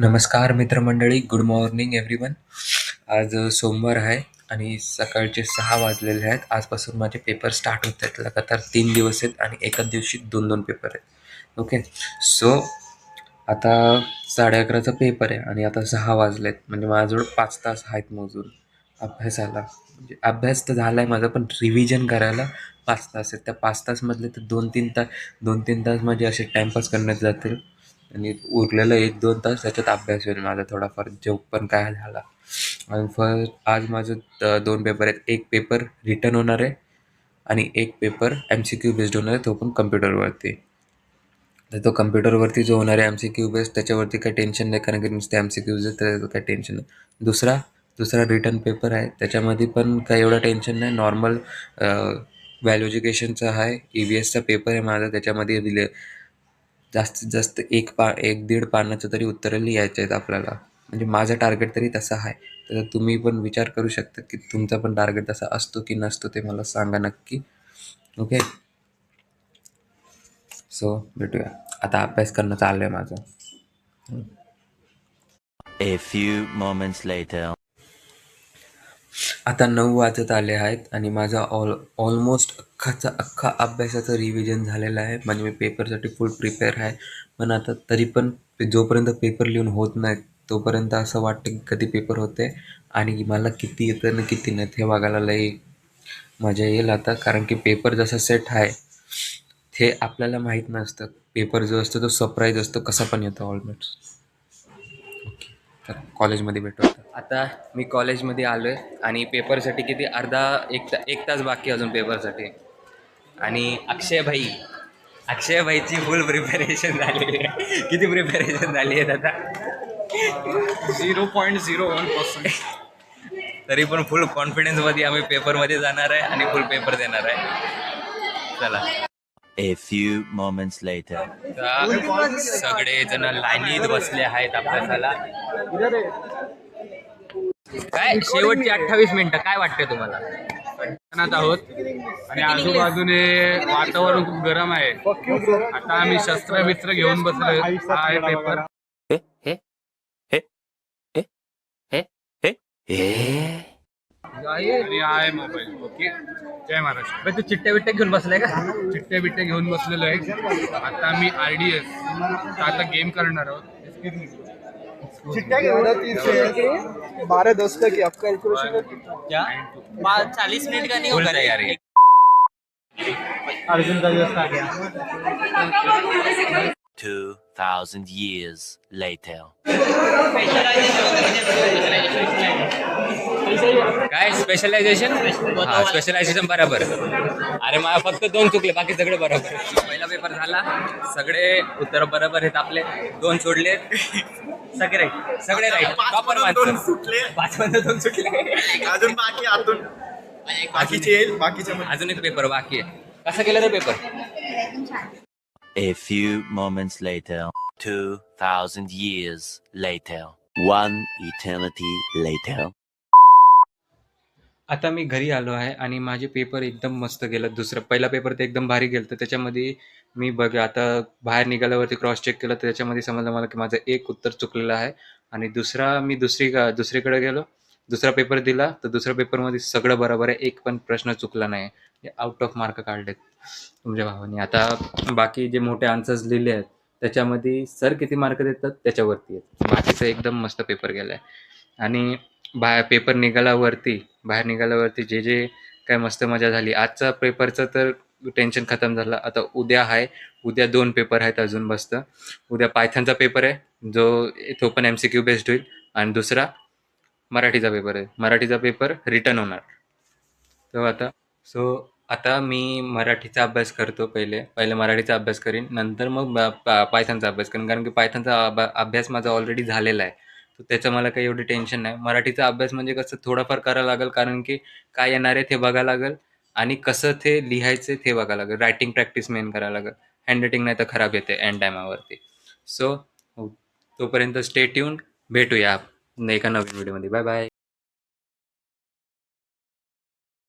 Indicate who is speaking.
Speaker 1: नमस्कार मित्रमंडळी good morning everyone आज सोमवार आहे आणि सकाळचे सहा वाजलेले आहेत. आजपासून माझे पेपर स्टार्ट होत आहेत. लगातार तीन दिवस आहेत आणि एकाच दिवशी दोन दोन पेपर आहेत. ओके सो आता साडे अकराचा पेपर आहे आणि आता सहा वाजलेत. म्हणजे माझ्याजवळ पाच तास आहेत मोजून अभ्यासाला. म्हणजे अभ्यास तर झाला आहे माझा पण रिव्हिजन करायला पाच तास आहेत. त्या पाच तासमधले तर दोन तीन तास दोन तीन तास माझे असे टाईमपास करण्यात जातील. आणि उरलेलं एक दोन तास त्याच्यात अभ्यास होईल माझा थोडाफार. जो पण काय झाला. आणि फर्स्ट आज माझं दोन पेपर आहेत. एक पेपर रिटर्न होणार आहे आणि एक paper M C Q based होणार आहे. तो पण कम्प्युटरवरती तर तो कम्प्युटरवरती जो होणार आहे एम सी क्यू बेस्ड त्याच्यावरती काही टेन्शन नाही. कारण की नुसते एम सी क्यूज त्याचं काही टेन्शन नाही. दुसरा दुसरा रिटर्न पेपर आहे. त्याच्यामध्ये पण काही एवढं टेन्शन नाही. नॉर्मल व्हॅल्यू एज्युकेशनचा आहे. ई व्ही एसचा पेपर आहे माझा. त्याच्यामध्ये रिले जास्तीत जास्त एक पा एक दीड पानाचं तरी उत्तरं लिहायचे आहेत आपल्याला. म्हणजे माझं टार्गेट तरी तसं आहे. तर तुम्ही पण विचार करू शकता की तुमचा पण टार्गेट तसा असतो की नसतो ते मला सांगा नक्की. ओके सो भेटूया. आता अभ्यास करणं चाललं आहे माझं.
Speaker 2: A few moments later.
Speaker 1: आता नऊ वाजत आले आहेत आणि माझा ऑल ऑलमोस्ट अख्खाचा अख्खा अभ्यासाचं रिव्हिजन झालेलं आहे. म्हणजे मी पेपरसाठी फुल प्रिपेअर आहे. पण आता तरी पण जोपर्यंत पेपर लिहून होत नाही तोपर्यंत असं वाटतं की कधी पेपर होते आणि मला किती येतं ना किती नाही हे बघायला लई मजा येईल आता. कारण की पेपर जसा सेट आहे ते आपल्याला माहीत नसतं. पेपर जो असतो तो सरप्राईज असतो कसा पण येतो ऑलमोस्ट कॉलेजमध्ये भेटू आता. आता मी कॉलेजमध्ये आलो आहे आणि पेपरसाठी किती अर्धा एक ता एक तास बाकी अजून पेपरसाठी. आणि अक्षय भाई अक्षय भाईची फुल प्रिपरेशन झालेली आहे. किती प्रिपरेशन झाली आहे आता?
Speaker 3: Zero point zero one percent
Speaker 1: तरी पण फुल कॉन्फिडन्समध्ये आम्ही पेपरमध्ये जाणार आहे आणि फुल पेपर देणार आहे. चला.
Speaker 2: A few moments later.
Speaker 1: सगळे जण लाईनीत बसले आहेत अभ्यासाला. काय शेवटची अठ्ठावीस मिनिटं काय वाटते तुम्हाला?
Speaker 3: आहोत. आणि आजूबाजूने वातावरण खूप गरम आहे. आता आम्ही शस्त्र मित्र घेऊन बसलो हा आहे पेपर आणि हा आहे मोबाईल ओके. जय महाराष्ट्र
Speaker 1: बरं, तू चिट्ट्या बिट्ट्या घेऊन बसलाय का?
Speaker 3: चिट्टे बिट्टे घेऊन बसलेलो आहे. आता आम्ही आर डी एस आता गेम करणार आहोत.
Speaker 4: चिट्टा घेऊन तीनशे बारह दस तक आप कैलकुलेशन
Speaker 5: चालीस मिनट का नहीं
Speaker 1: फुल तयारी
Speaker 4: अर्जुन का दिवस आ गया
Speaker 2: Two thousand years later.
Speaker 1: काय स्पेशलायझेशन हा स्पेशलायझेशन बरोबर. अरे मला फक्त दोन चुकले बाकी सगळे बरोबर. पहिला पेपर झाला. सगळे उत्तर बरोबर आहेत आपले. दोन सोडले. सगळे राईट सगळे राईट प्रॉपर पाच मध्ये दोन सुटले.
Speaker 4: अजून बाकी आतून बाकीचे बाकीच्या
Speaker 1: अजून एक पेपर बाकी आहे. कसा केला रे paper
Speaker 2: A few moments later. Two thousand years later. One eternity later.
Speaker 1: आता मी घरी आलो आहे आणि माझे पेपर एकदम मस्त गेलं. दुसरं पहिला पेपर तर एकदम भारी गेलं तर त्याच्यामध्ये मी बघ आता बाहेर निघाल्यावरती क्रॉस चेक केलं तर त्याच्यामध्ये समजलं मला की माझं एक उत्तर चुकलेलं आहे. आणि दुसरा मी दुसरी दुसरीकडे गेलो. दुसरा पेपर दिला तर दुसऱ्या पेपरमध्ये सगळं बरोबर आहे. एक पण प्रश्न चुकला नाही. आउट ऑफ मार्क काढलेत तुमच्या भावाने. आता बाकी जे मोठे आन्सर्स लिहिले आहेत त्याच्यामध्ये सर किती मार्क देतात? त्याच्यावरती आहेत. बाकीचं एकदम मस्त पेपर गेला आहे आणि बाहेर पेपर निघाल्यावरती बाहेर निघाल्यावरती जे जे काय मस्त मजा झाली. आजचा पेपरचं तर टेन्शन खतम झालं. आता उद्या आहे. उद्या दोन पेपर आहेत अजून मस्त. उद्या पायथनचा पेपर आहे. जो तो पण एम सी क्यू बेस्ड होईल. आणि दुसरा मराठीचा पेपर आहे. मराठीचा पेपर रिटर्न होणार. तो आता सो आता मी मराठीचा अभ्यास करतो पहिले. पहिले मराठीचा अभ्यास करीन. नंतर मग पायथनचा अभ्यास करीन. कारण की पायथनचा अभ्यास माझा ऑलरेडी झालेला आहे. तर त्याचं मला काही एवढी टेन्शन नाही. मराठीचा अभ्यास म्हणजे कसं थोडाफार करावं लागेल कारण की काय येणार आहे ते बघावं लागेल आणि कसं ते लिहायचं ते बघावं लागेल. रायटिंग प्रॅक्टिस मेन करावं लागेल. हँडरायटिंग नाही तर खराब येते एंड टायमावरती सो तोपर्यंत स्टे ट्यून भेटूया एका नवीन व्हिडिओमध्ये बाय बाय